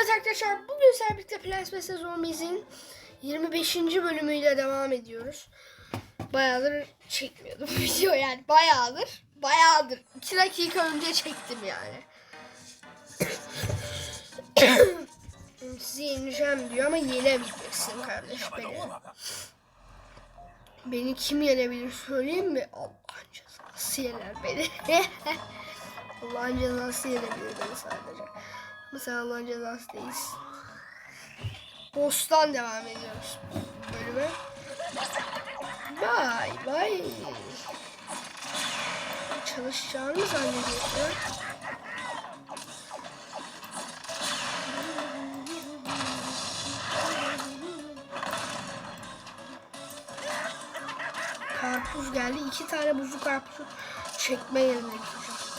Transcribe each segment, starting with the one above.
Evet arkadaşlar bugün sizlerle birlikte Plants vs Zombies'in 25. bölümüyle devam ediyoruz. Bayağıdır çekmiyordum video yani bayağıdır. Bayağıdır. 2 dakika önce çektim yani. Sizi yeneceğim diyor ama yenemeyeceksin kardeş beni. Beni kim yenebilir söyleyeyim mi? Allah'ın cezası yener beni. Allah'ın cezası yenebilir beni sadece. Mesela Allah'ın cezası değiliz. Devam ediyoruz bölüme. Bay bay. Çalışacağını zannediyorum. Karpuz geldi. İki tane buzlu karpuzu çekme yerine gideceğim.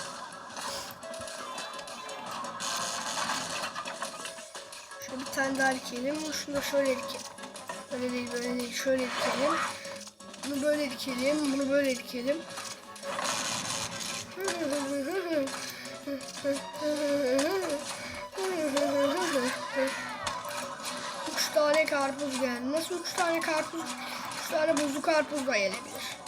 Bir tane daha dikelim. Şunu da şöyle dikelim. Böyle değil böyle değil. Şöyle dikelim. Bunu böyle dikelim. Bunu böyle dikelim. Üç tane karpuz geldi. Nasıl üç tane karpuz? Üç tane buzlu karpuz da gelebilir.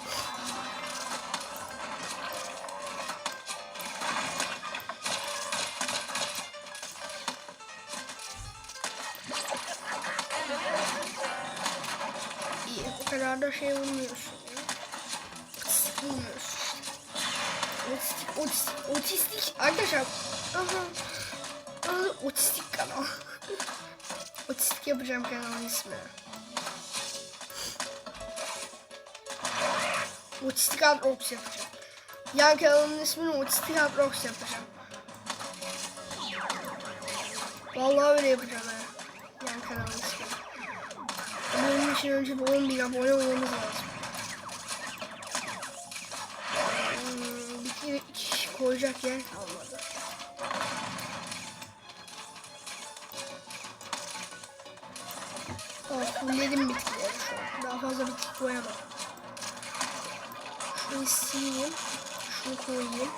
Şey olmuyorsun. ya. Otistik olmuyorsun. Otistik, otistik, otistik. Arkadaşlar. Aha. Aha, otistik kanal. otistik yapacağım kanalın ismi. Otistik Adrox yapacağım. Yan kanalın ismini Otistik Adrox yapacağım. Vallahi öyle yapacağım ha. İçin önce bir 10 bin abone olmamız lazım. Hmm, bir kere iki kişi koyacak yer kalmadı. Aa, fullledim bitkileri şu an. Daha fazla bitki koyamam. Şunu sileyim. Şunu koyayım.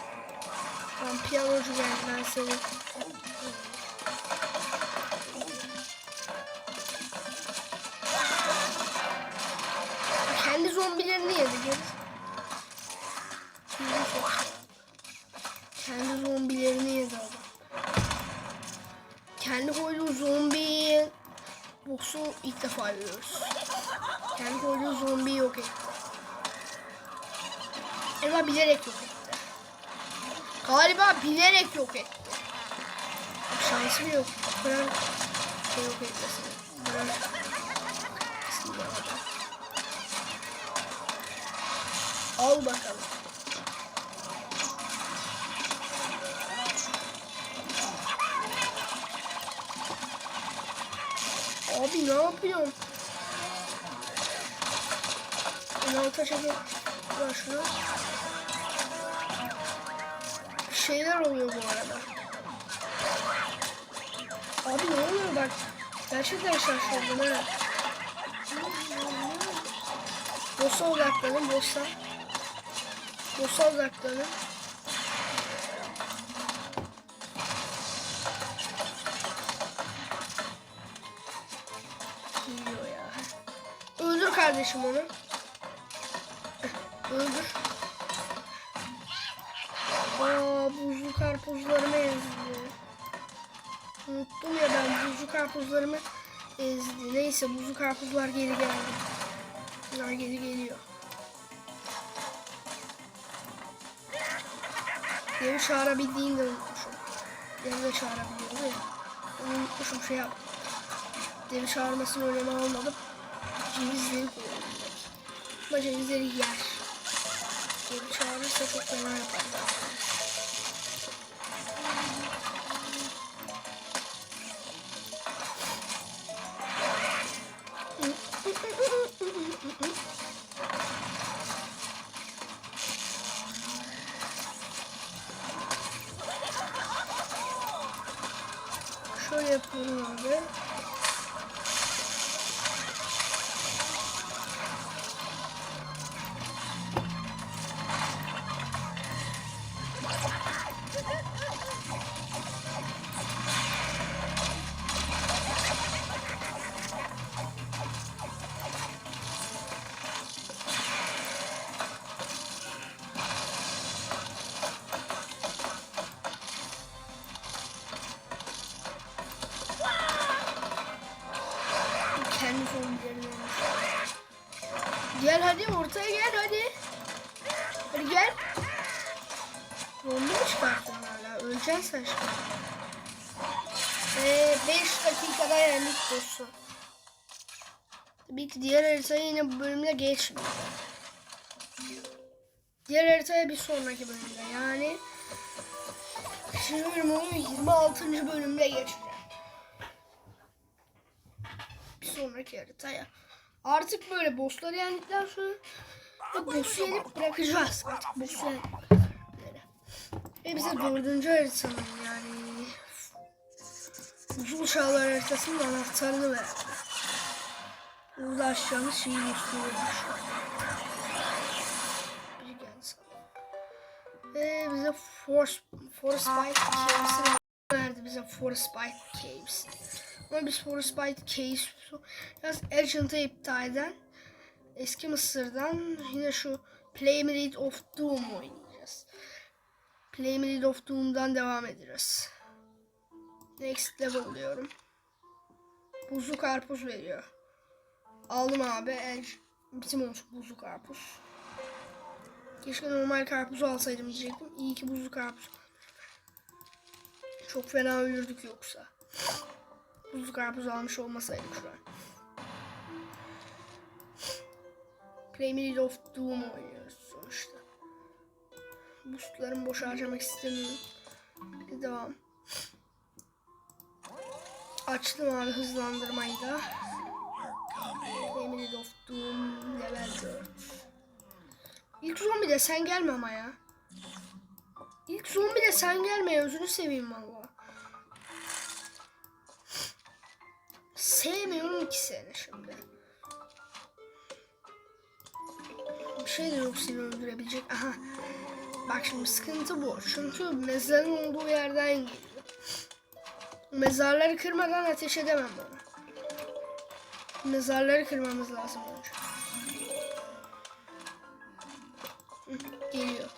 Tamam piyanocu geldi ben seni. Zombilerini yedi gör. Kendi zombilerini yedi adam. Kendi koyduğu zombi boss'u ilk defa görüyoruz. Kendi koyduğu zombiyi yok etti. Galiba bilerek yok etti. Galiba bilerek yok etti. Şansım yok. Bırak şey yok etmesin. Al bakalım. Abi ne yapıyorsun? Çekip Ver şunu. Bir şeyler oluyor bu arada. Abi ne oluyor bak. Gerçekten şaşırdım ha. Boss'a odaklanın boss'a. Boss'a odaklanın. Geliyor ya. Öldür kardeşim onu. Öldür. Aa buzlu karpuzlarımı ezdi. Unuttum ya ben buzlu karpuzlarımı ezdi. Neyse buzlu karpuzlar geri geldi. Bunlar geri geliyor. Devi çağırabildiğini de unutmuşum. Devi de çağırabiliyorum ya. Onu unutmuşum şey yap. Devi çağırmasını öneme almadım. Cevizleri koyuyorum. Ama cevizleri yer. Devi çağırırsa çok fena yapar. Şöyle yapıyorum abi. Gel hadi ortaya gel hadi. Hadi gel. Zombi mi çıkarttın hala? Öleceksin sen şimdi. Ee, 5 dakikada yendik dostum. Tabii ki diğer haritaya yine bu bölümde geçmiyor. Diğer haritaya bir sonraki bölümde yani Şimdi bölümü 26. bölümde geçeceğim. Sonraki haritaya. Artık böyle bossları yendikten sonra bu boss'u yenip bırakacağız. Artık boss'u. Ve bize dördüncü haritanın yani Buzul Çağlar haritasının anahtarını verdi. Burada aşağımız şeyi gösteriyormuş. Bir gelsin. Ve bize Force, Force Bite Caves'i verdi bize Force Bite Caves. Ama biz Force Bite Caves biraz Agent'ı iptal eden eski Mısır'dan yine şu Playmate of Doom oynayacağız. Playmate of Doom'dan devam edeceğiz. Next level diyorum. Buzlu karpuz veriyor. Aldım abi. Edge. Bizim olsun buzlu karpuz. Keşke normal karpuzu alsaydım diyecektim. İyi ki buzlu karpuz. Çok fena ölürdük yoksa. Buzlu karpuz almış olmasaydık şu an. Playmate of Doom oynuyoruz sonuçta. Boostlarımı boş harcamak istemiyorum. Bir devam. Açtım abi hızlandırmayı da. Playmate of Doom level 4. İlk zombi de sen gelme ama ya. İlk zombi de sen gelme ya, özünü seveyim valla. Sevmiyorum ki seni şimdi. Bir şey de yok seni öldürebilecek. Aha. Bak şimdi sıkıntı bu. Çünkü mezarın olduğu yerden geliyor. Mezarları kırmadan ateş edemem ona. Mezarları kırmamız lazım önce. Geliyor.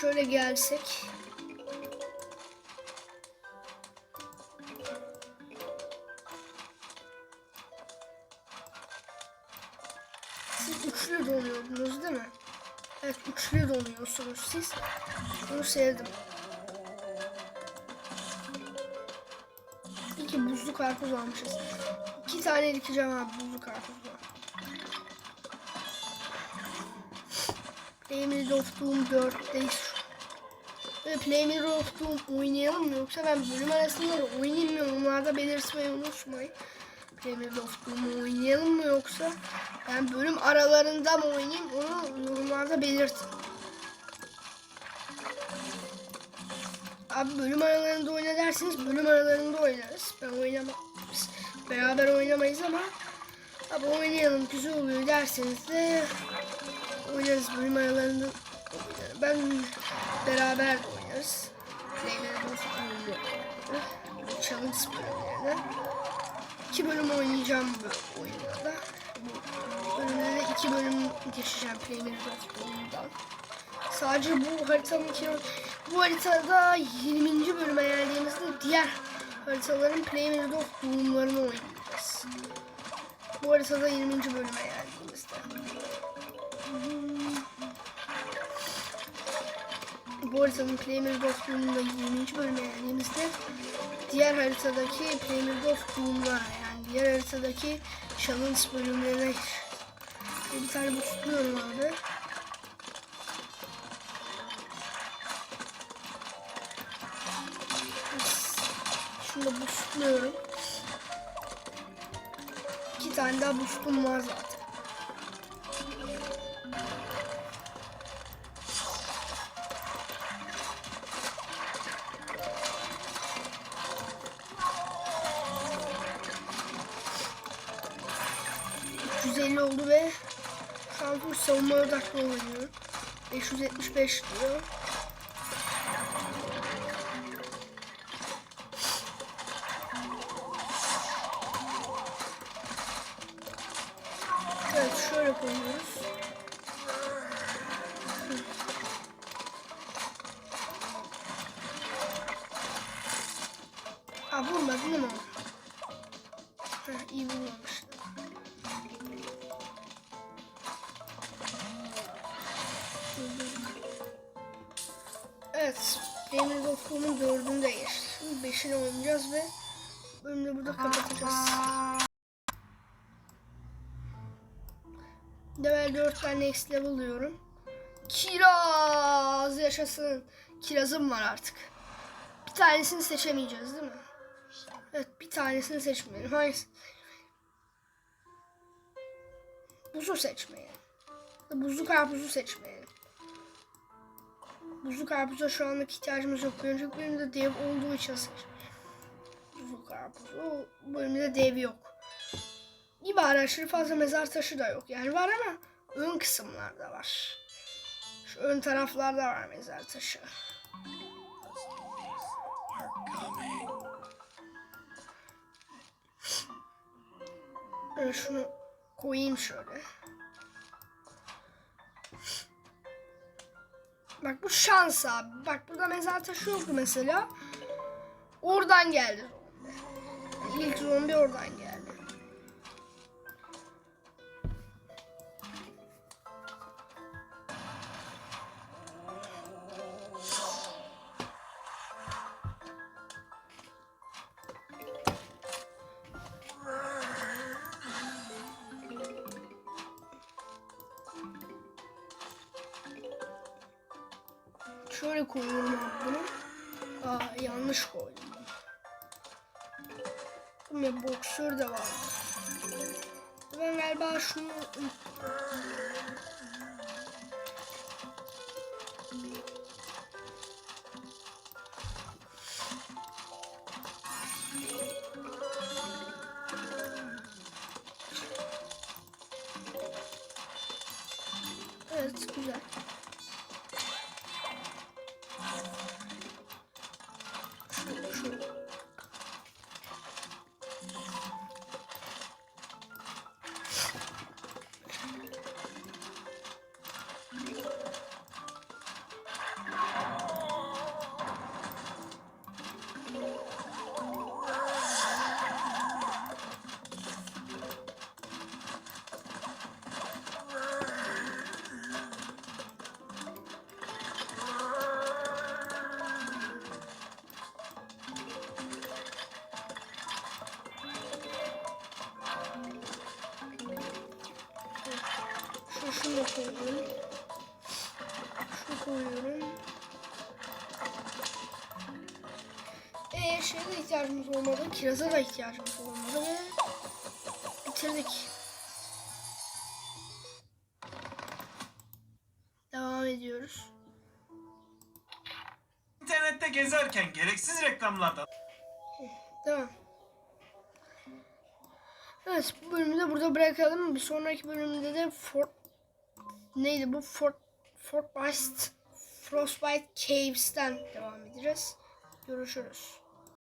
Şöyle gelsek. Üçlü donuyordunuz değil mi? Evet üçlü donuyorsunuz siz. Bunu sevdim. İki buzlu karpuz almışız. İki tane dikeceğim abi buzlu karpuzla. Playmate of Doom 4'teyiz. Ve Playmate of Doom oynayalım mı yoksa ben bölüm arasında da oynayayım mı yorumlarda belirtmeyi unutmayın. Playmate of Doom oynayalım mı yoksa ben bölüm aralarında mı oynayayım onu yorumlarda belirtin. Abi bölüm aralarında oyna derseniz bölüm aralarında oynarız. Ben oynamam. Biz beraber oynamayız ama abi oynayalım güzel oluyor derseniz de oynarız bölüm aralarında oynarım. Ben beraber de oynarız. Playler'ın bölümünü challenge bölümlerine. İki bölüm oynayacağım bu oyunda da. De iki bölüm geçeceğim of Doom'dan. Sadece bu haritanın iki bu haritada 20. bölüme geldiğimizde diğer haritaların Playmate of Doom'larını oynayacağız. Bu haritada 20. bölüme geldiğimizde. Bu haritanın Playmate of Doom'da 20. bölüme geldiğimizde diğer haritadaki Playmate of Doom'lar diğer haritadaki challenge bölümlerine bir tane boostluyorum abi. Şunu da boostluyorum. İki tane daha boostum var zaten. Full savunma odaklı oynuyorum. 575 diyor. Evet şöyle koyuyoruz. Ha vurmadın değil mi? Heh, iyi vurmamıştı. Evet. Demir.com'un dördünde geçti. Şimdi beşini oynayacağız ve bölümde burada kapatacağız. Level 4 ben next level diyorum. Kiraz yaşasın. Kirazım var artık. Bir tanesini seçemeyeceğiz değil mi? Evet bir tanesini seçmeyelim. Hangisi? Buzu seçmeyelim. Buzlu karpuzu seçmeyelim. Buzlu karpuza şu anlık ihtiyacımız yok. Önceki bölümde dev olduğu için seçmeyelim. Buzlu karpuzu. Bu bölümde dev yok. Bari aşırı fazla mezar taşı da yok. Yani var ama ön kısımlarda var. Şu ön taraflarda var mezar taşı. Ben şunu koyayım şöyle. Bak bu şans abi. Bak burada mezar taşı yoktu mesela. Oradan geldi. İlk zombi oradan geldi. Şöyle koyuyorum abi bunu. Aa yanlış koydum. Ama boksör de var. Ben galiba şunu şunu da koyuyorum. Şu koyuyorum. Ee, şeye de ihtiyacımız olmadı. Kiraza da ihtiyacımız olmadı ve bitirdik. Devam ediyoruz. İnternette gezerken gereksiz reklamlardan Devam. Evet bu bölümü de burada bırakalım. Bir sonraki bölümde de Fort neydi bu Fort Fortbite Frostbite Caves'ten devam edeceğiz. Görüşürüz.